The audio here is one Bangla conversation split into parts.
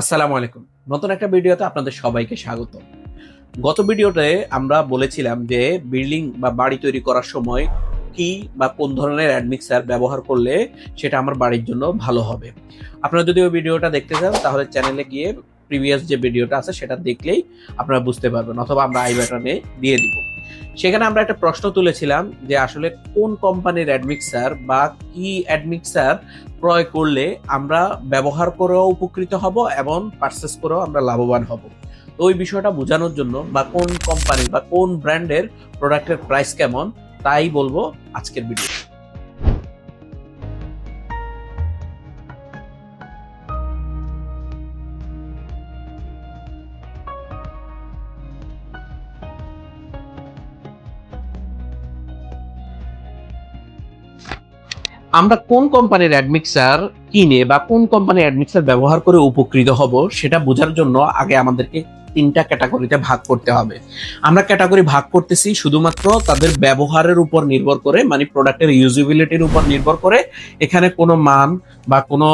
আসসালামু আলাইকুম। নতুন একটা ভিডিওতে আপনাদের সবাইকে স্বাগত। গত ভিডিওতে আমরা বলেছিলাম যে বিল্ডিং বা বাড়ি তৈরি করার সময় কি বা কোন ধরনের অ্যাডমিক্সার ব্যবহার করলে সেটা আমার বাড়ির জন্য ভালো হবে। আপনারা যদি ওই ভিডিওটা দেখতে চান, তাহলে চ্যানেলে গিয়ে প্রিভিয়াস যে ভিডিওটা আছে, সেটা দেখলেই আপনারা বুঝতে পারবেন, অথবা আমরা আই বাটনে দিয়ে দিব। সেখানে আমরা একটা প্রশ্ন তুলেছিলাম যে আসলে কোন কোম্পানির অ্যাডমিক্সার বা কি অ্যাডমিক্সার ক্রয় করলে আমরা ব্যবহার করেও উপকৃত হব এবং পারচেস করেও আমরা লাভবান হব? তো ওই বিষয়টা বোঝানোর জন্য বা কোন কোম্পানি বা কোন ব্র্যান্ডের প্রোডাক্টের প্রাইস কেমন, তাই বলব আজকের ভিডিও আমরা কোন কোম্পানির অ্যাডমিক্সার কিনে বা কোন কোম্পানির অ্যাডমিক্সার ব্যবহার করে উপকৃত হব সেটা বোঝার জন্য আগে আমাদেরকে তিনটা ক্যাটাগরিতে ভাগ করতে হবে। আমরা ক্যাটাগরি ভাগ করতেছি শুধুমাত্র তাদের ব্যবহারের উপর নির্ভর করে মানে প্রোডাক্টের ইউজিবিলিটির উপর নির্ভর করে এখানে কোনো মান বা কোনো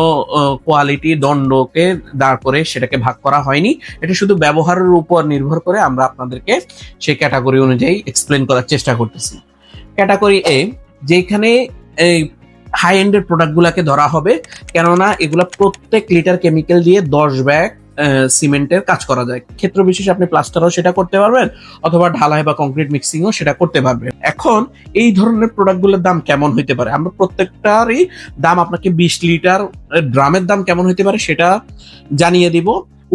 কোয়ালিটি দণ্ডকে দাঁড় করে সেটাকে ভাগ করা হয়নি। এটা শুধু ব্যবহারের উপর নির্ভর করে আমরা আপনাদেরকে সেই ক্যাটাগরি অনুযায়ী এক্সপ্লেন করার চেষ্টা করতেছি। ক্যাটাগরি এ যেখানে এই হাই এন্ডের প্রোডাক্টগুলোকে ধরা হবে। কেননা এগুলা প্রত্যেক লিটার কেমিক্যাল দিয়ে দশ ব্যাগ সিমেন্টের কাজ করা যায়। ক্ষেত্র বিশেষে আপনি প্লাস্টারও সেটা করতে পারবেন, অথবা ঢালাই বা কংক্রিট মিক্সিংও সেটা করতে পারবেন। এখন এই ধরনের প্রোডাক্টগুলোর দাম কেমন হইতে পারে? আমরা প্রত্যেকটারই দাম আপনাকে বিশ লিটার ড্রামের দাম কেমন হইতে পারে সেটা জানিয়ে দিব।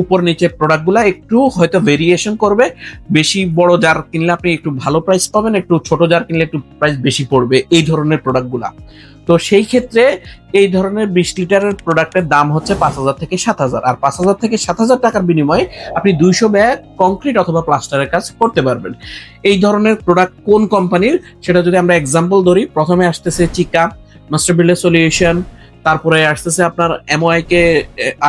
উপর নিচে প্রোডাক্টগুলো একটু হয়তো ভেরিয়েশন করবে। বেশি বড় জার কিনলে আপনি একটু ভালো প্রাইস পাবেন, একটু ছোট জার কিনলে একটু প্রাইস বেশি পড়বে। এই ধরনের প্রোডাক্টগুলা তো সেই ক্ষেত্রে এই ধরনের বিশ লিটারের প্রোডাক্টের দাম হচ্ছে পাঁচ হাজার থেকে সাত হাজার। আর পাঁচ হাজার থেকে সাত হাজার টাকার বিনিময়ে আপনি দুইশো ব্যাগ কংক্রিট অথবা প্লাস্টারের কাজ করতে পারবেন। এই ধরনের প্রোডাক্ট কোন কোম্পানির সেটা যদি আমরা এক্সাম্পল ধরি, প্রথমে আসতেছে চিকা মাস্টার বিল্ডার সলিউশন তারপরে আসতেছে আপনার এমওআই কে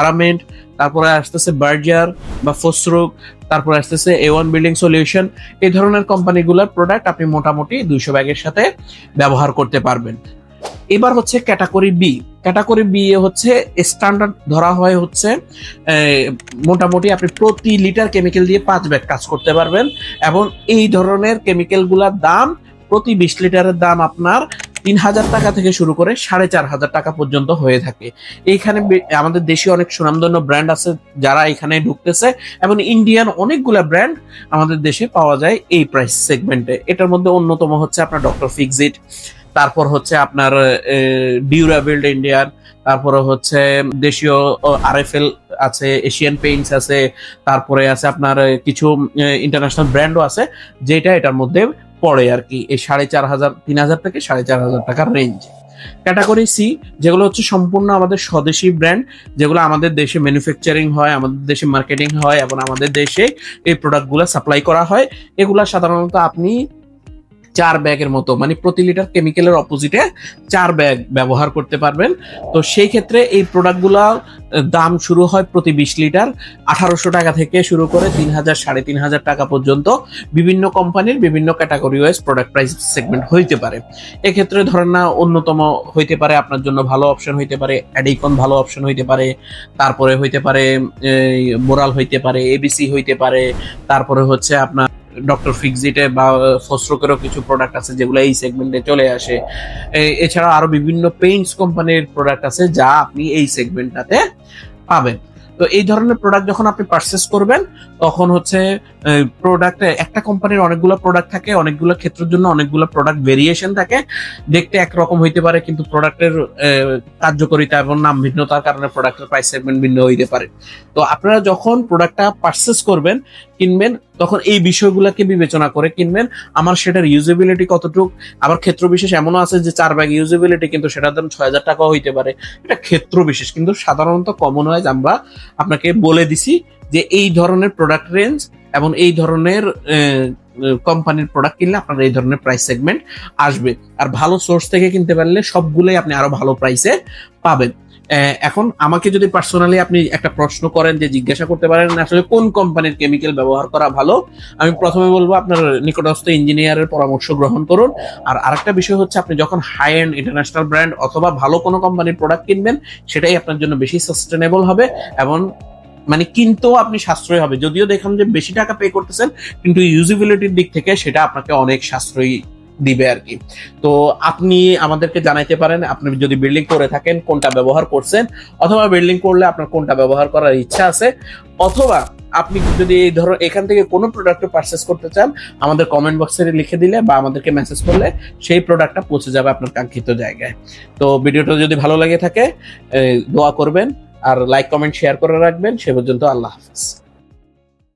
আরামেন্ট তারপরে আসতেছে বার্জার বা ফসরুক তারপরে আসতেছে এ ওয়ান বিল্ডিং সলিউশন এই ধরনের কোম্পানিগুলোর প্রোডাক্ট আপনি মোটামুটি দুইশো ব্যাগের সাথে ব্যবহার করতে পারবেন। এবার হচ্ছে ক্যাটাগরি বি ক্যাটাগরি বি এ হচ্ছে স্ট্যান্ডার্ড ধরা হয় হচ্ছে মোটামুটি আপনি প্রতি লিটার কেমিক্যাল দিয়ে পাঁচ ব্যাগ কাজ করতে পারবেন এবং এই ধরনের কেমিক্যালগুলোর দাম প্রতি বিশ লিটারের দাম আপনার তিন হাজার টাকা থেকে শুরু করে সাড়ে চার হাজার টাকা পর্যন্ত হয়ে থাকে। এইখানে আমাদের দেশে অনেক সুনামধন্য ব্র্যান্ড আছে যারা এখানে ঢুকতেছে এবং ইন্ডিয়ান অনেকগুলা ব্র্যান্ড আমাদের দেশে পাওয়া যায় এই প্রাইস সেগমেন্টে এটার মধ্যে অন্যতম হচ্ছে আপনার ডক্টর ফিক্সিট তারপর হচ্ছে আপনার ডিউরাবিল্ড ইন্ডিয়ার তারপরে হচ্ছে দেশীয় আরএফএল আছে এশিয়ান পেইন্টস আছে, তারপরে আছে আপনার কিছু ইন্টারন্যাশনাল ব্র্যান্ডও আছে, যেটা এটার মধ্যে পড়ে আর কি এই সাড়ে চার হাজার, তিন হাজার থেকে সাড়ে চার হাজার টাকার রেঞ্জ ক্যাটাগরি সি যেগুলো হচ্ছে সম্পূর্ণ আমাদের স্বদেশি ব্র্যান্ড যেগুলো আমাদের দেশে ম্যানুফ্যাকচারিং হয়, আমাদের দেশে মার্কেটিং হয়, এবং আমাদের দেশে এই প্রোডাক্টগুলো সাপ্লাই করা হয়, এগুলা সাধারণত আপনি চার ব্যাগের মতো মানে প্রতি লিটার কেমিক্যালের অপোজিটে চার ব্যাগ ব্যবহার করতে পারবেন। তো সেই ক্ষেত্রে এই প্রোডাক্টগুলা দাম শুরু হয় প্রতি বিশ লিটার আঠারোশো টাকা থেকে শুরু করে তিন হাজার, সাড়ে তিন হাজার টাকা পর্যন্ত। বিভিন্ন কোম্পানির বিভিন্ন category wise product price segment হইতে পারে। এক্ষেত্রে ধরেন না, অন্যতম হইতে পারে, আপনার জন্য ভালো অপশন হইতে পারে অ্যাডিকন ভালো অপশন হইতে পারে, তারপরে হইতে পারে মোরাল হইতে পারে এবিসি হইতে পারে, তারপরে হচ্ছে আপনার ডক্টর ফিক্সিটে বা ফসরোকেরও কিছু প্রোডাক্ট আছে যেগুলো এই সেগমেন্টে চলে আসে। এছাড়া আরও বিভিন্ন পেইন্টস কোম্পানির প্রোডাক্ট আছে যা আপনি এই সেগমেন্টটাতে পাবেন। তো এই ধরনের প্রোডাক্ট যখন আপনি পারচেস করবেন, তখন হচ্ছে প্রোডাক্টে একটা কোম্পানির অনেকগুলো প্রোডাক্ট থাকে, অনেকগুলো ক্ষেত্রের জন্য অনেকগুলো প্রোডাক্ট ভেরিয়েশন থাকে। দেখতে একরকম হইতে পারে, কিন্তু প্রোডাক্টের কার্যকারিতা এবং নাম ভিন্নতার কারণে প্রোডাক্টের প্রাইস সেগমেন্ট ভিন্ন হইতে পারে। তো আপনারা যখন প্রোডাক্টটা পারচেস করবেন, কিনবেন তখন এই বিষয়গুলোকে বিবেচনা করে কিনবেন। আমার সেটার ইউজেবিলিটি কতটুক? আবার ক্ষেত্র বিশেষ এমনও আছে যে চার ব্যাগ ইউজেবিলিটি কিন্তু সেটার দাম ছয় হাজার টাকাও হইতে পারে। এটা ক্ষেত্র বিশেষ। কিন্তু সাধারণত কমন ওয়াইজ আমরা আপনাকে বলে দিছি যে এই ধরনের প্রোডাক্ট রেঞ্জ এবং এই ধরনের কোম্পানির প্রোডাক্ট কিনলে আপনার এই ধরনের প্রাইস সেগমেন্ট আসবে। আর ভালো সোর্স থেকে কিনতে পারলে সবগুলোই আপনি আরও ভালো প্রাইসে পাবেন। এখন আমাকে যদি পার্সোনালি আপনি একটা প্রশ্ন করেন যে জিজ্ঞাসা করতে পারেন আসলে কোন কোম্পানির কেমিক্যাল ব্যবহার করা ভালো, আমি প্রথমে বলব আপনার নিকটস্থ ইঞ্জিনিয়ারের পরামর্শ গ্রহণ করুন। আর আরেকটা বিষয় হচ্ছে আপনি যখন হাই এন্ড ইন্টারন্যাশনাল ব্র্যান্ড অথবা ভালো কোনো কোম্পানির প্রোডাক্ট কিনবেন, সেটাই আপনার জন্য বেশি সাস্টেনেবল হবে এবং মানে কিনতেও আপনি সাশ্রয়ী হবে। যদিও দেখলাম যে বেশি টাকা পে করতেছেন, কিন্তু ইউজিবিলিটির দিক থেকে সেটা আপনাকে অনেক সাশ্রয়ী দিবে আর কি। তো আপনি আমাদেরকে জানাইতে পারেন, আপনি যদি বিল্ডিং করে থাকেন, কোনটা ব্যবহার করছেন, অথবা বিল্ডিং করলে আপনার কোনটা ব্যবহার করার ইচ্ছা আছে, অথবা আপনি যদি ধরো এখান থেকে কোনো প্রোডাক্ট পারচেস করতে চান, আমাদের কমেন্ট বক্সে লিখে দিলে বা আমাদেরকে মেসেজ করলে সেই প্রোডাক্টটা পৌঁছে যাবে আপনার কাঙ্ক্ষিত জায়গায়। তো ভিডিওটা যদি ভালো লাগে থাকে দোয়া করবেন, আর লাইক কমেন্ট শেয়ার করে রাখবেন। সে পর্যন্ত আল্লাহ হাফিজ।